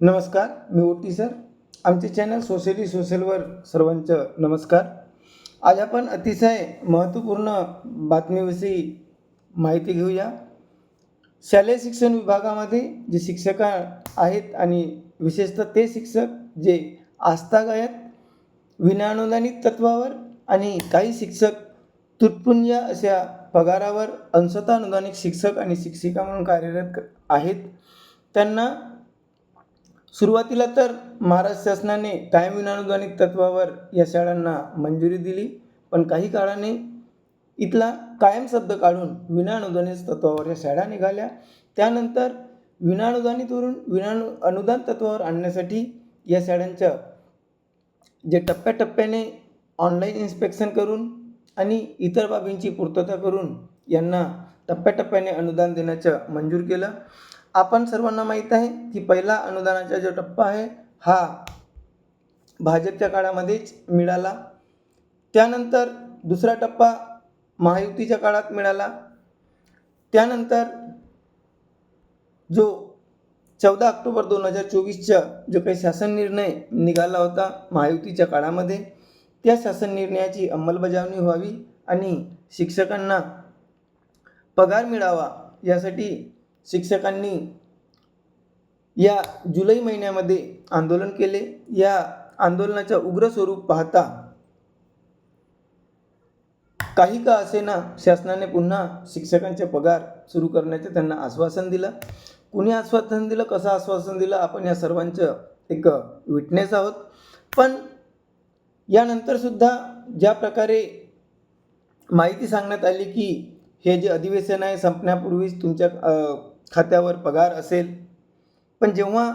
नमस्कार मी ओटी सर. आमचे चॅनल सोशली सोशलवर सर्वांचं नमस्कार. आज आपण अतिशय महत्त्वपूर्ण बातमीविषयी माहिती घेऊया. शालेय शिक्षण विभागामध्ये जे शिक्षक आहेत आणि विशेषतः ते शिक्षक जे आस्थागायत विनाअनुदानित तत्वावर आणि काही शिक्षक तुटपुंज अशा पगारावर अंशतः अनुदानित शिक्षक आणि शिक्षिका म्हणून कार्यरत आहेत. त्यांना सुरुवातीला तर महाराष्ट्र शासनाने कायम विनानुदानित तत्वावर या शाळांना मंजुरी दिली पण काही काळाने इथला कायम शब्द काढून विनाअनुदानित तत्वावर या शाळा निघाल्या. त्यानंतर विनाअनुदानितवरून विनानु अनुदान तत्वावर आणण्यासाठी या शाळांच्या जे टप्प्याटप्प्याने ऑनलाईन इन्स्पेक्शन करून आणि इतर बाबींची पूर्तता करून यांना टप्प्याटप्प्याने अनुदान देण्याचं मंजूर केलं. आपण सर्वांना माहीत आहे की पहिला अनुदानाचा जो टप्पा आहे हा भाजपच्या काळामध्येच मिळाला. त्यानंतर दुसरा टप्पा महायुतीच्या काळात मिळाला. त्यानंतर जो चौदा ऑक्टोबर दोन हजार चोवीसचा जो काही शासन निर्णय निघाला होता महायुतीच्या काळामध्ये त्या शासन निर्णयाची अंमलबजावणी व्हावी आणि शिक्षकांना पगार मिळावा यासाठी शिक्षकांनी या जुलै महिन्यामध्ये आंदोलन केले. या आंदोलनाच्या उग्र स्वरूप पाहता काही का असेना शासनाने पुन्हा शिक्षकांचे पगार सुरू करण्याचे त्यांना आश्वासन दिलं. कुणी आश्वासन दिलं? कसं आश्वासन दिलं? आपण या सर्वांचं एक विटनेस आहोत. पण यानंतरसुद्धा ज्या प्रकारे माहिती सांगण्यात आली की हे जे अधिवेशन आहे संपण्यापूर्वीच तुमच्या खात्यावर पगार असेल. पण जेव्हा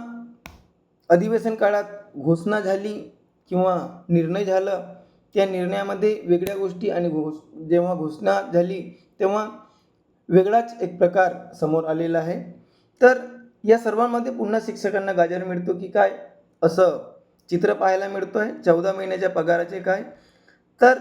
अधिवेशन काळात घोषणा झाली किंवा निर्णय झालं त्या निर्णयामध्ये वेगळ्या गोष्टी आणि घोष जेव्हा घोषणा झाली तेव्हा वेगळाच एक प्रकार समोर आलेला आहे. तर या सर्वांमध्ये पुन्हा शिक्षकांना गाजर मिळतो की काय? असं चित्र पाहायला मिळतो आहे चौदा महिन्याच्या पगाराचे काय? तर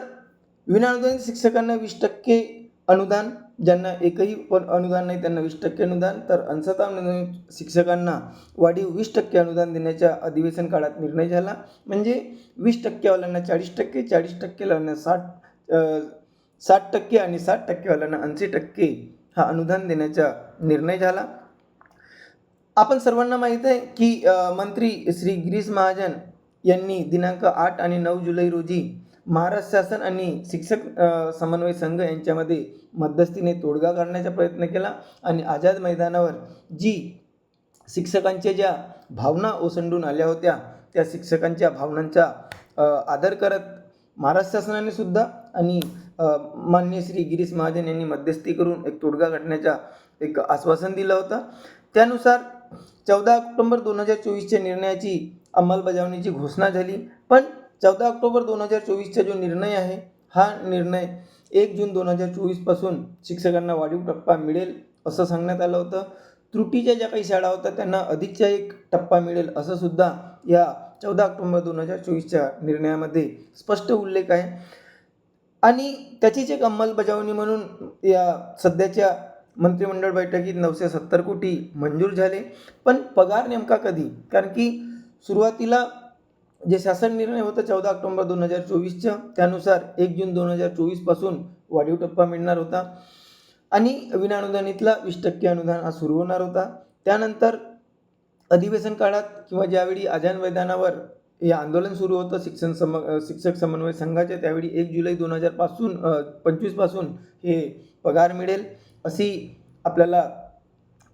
विनाअनुदानित शिक्षकांना वीस टक्के अनुदान ज्यांना एकही पण अनुदान नाही त्यांना वीस टक्के अनुदान. तर अंशतः अनुदानित शिक्षकांना वाढीव वीस टक्के अनुदान देण्याच्या अधिवेशन काळात निर्णय झाला. म्हणजे वीस टक्केवाल्यांना चाळीस टक्के चाळीस टक्केवाल्यांना साठ साठ टक्के आणि साठ टक्केवाल्यांना ऐंशी टक्के हा अनुदान देण्याचा निर्णय झाला. आपण सर्वांना माहीत आहे की मंत्री श्री गिरीश महाजन यांनी दिनांक आठ आणि नऊ जुलै रोजी महाराष्ट्र शासन आणि शिक्षक समन्वय संघ यांच्यामध्ये मध्यस्थीने तोडगा काढण्याचा प्रयत्न केला आणि आझाद मैदानावर जी शिक्षकांच्या ज्या भावना ओसंडून आल्या होत्या त्या शिक्षकांच्या भावनांचा आदर करत महाराष्ट्र शासनाने सुद्धा आणि मान्य श्री गिरीश महाजन यांनी मध्यस्थी करून एक तोडगा काढण्याचा एक आश्वासन दिलं होतं. त्यानुसार चौदा ऑक्टोबर दोन हजार चोवीसच्या निर्णयाची अंमलबजावणीची घोषणा झाली. पण चौदा ऑक्टोबर दोन हजार चोवीसचा जो निर्णय आहे हा निर्णय एक जून दोन हजार चोवीसपासून शिक्षकांना वाढीव टप्पा मिळेल असं सांगण्यात आलं होतं. त्रुटीच्या ज्या काही शाळा होत्या त्यांना अधिकचा एक टप्पा मिळेल असं सुद्धा या चौदा ऑक्टोबर दोन हजार चोवीसच्या निर्णयामध्ये स्पष्ट उल्लेख आहे. आणि त्याचीच एक अंमलबजावणी म्हणून या सध्याच्या मंत्रिमंडळ बैठकीत नऊशे सत्तर कोटी मंजूर झाले. पण पगार नेमका कधी? कारण की सुरुवातीला जे शासन निर्णय होतं चौदा ऑक्टोबर दोन हजार चोवीसचं. त्यानुसार एक जून दोन हजार चोवीसपासून वाढीव टप्पा मिळणार होता. आणि विनाअनुदानितला वीस टक्के अनुदान हा सुरू होणार होता. त्यानंतर अधिवेशन काळात किंवा ज्यावेळी आझाद मैदानावर हे आंदोलन सुरू होतं शिक्षण सम शिक्षक समन्वय संघाचे त्यावेळी एक जुलै दोन हजारपासून पंचवीसपासून हे पगार मिळेल अशी आपल्याला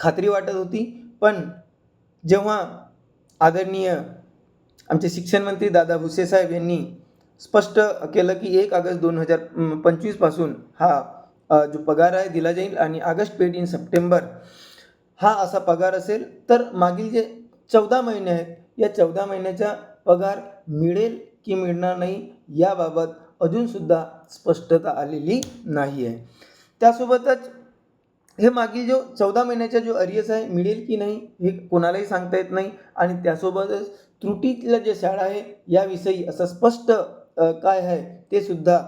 खात्री वाटत होती. पण जेव्हा आदरणीय आमचे शिक्षण मंत्री दादा भुसे साहेब यांनी स्पष्ट केलं की एक ऑगस्ट दोन हजार पंचवीसपासून हा जो पगार आहे दिला जाईल आणि ऑगस्ट पेड इन सप्टेंबर हा असा पगार असेल तर मागील जे चौदा महिने आहेत या चौदा महिन्याचा पगार मिळेल की मिळणार नाही याबाबत अजूनसुद्धा स्पष्टता आलेली नाही आहे. त्यासोबतच हे मागील जो चौदा महिन्याचा जो अरियस आहे मिळेल की नाही हे कोणालाही सांगता येत नाही आणि त्यासोबतच त्रुटीतलं जे शाळा आहे याविषयी असं स्पष्ट काय आहे ते सुद्धा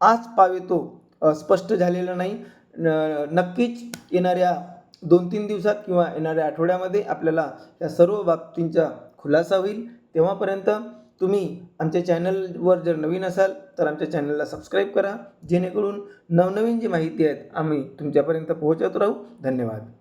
आज पावेतो स्पष्ट झालेलं नाही. न- नक्कीच येणाऱ्या दोन तीन दिवसात किंवा येणाऱ्या आठवड्यामध्ये आपल्याला या सर्व बाबतींचा खुलासा होईल. तेव्हापर्यंत तुम्ही आमच्या चॅनलवर जर नवीन असाल तर आमच्या चॅनलला सबस्क्राईब करा. जेणेकरून नवनवीन जी माहिती आहेत आम्ही तुमच्यापर्यंत पोहोचत राहू. धन्यवाद.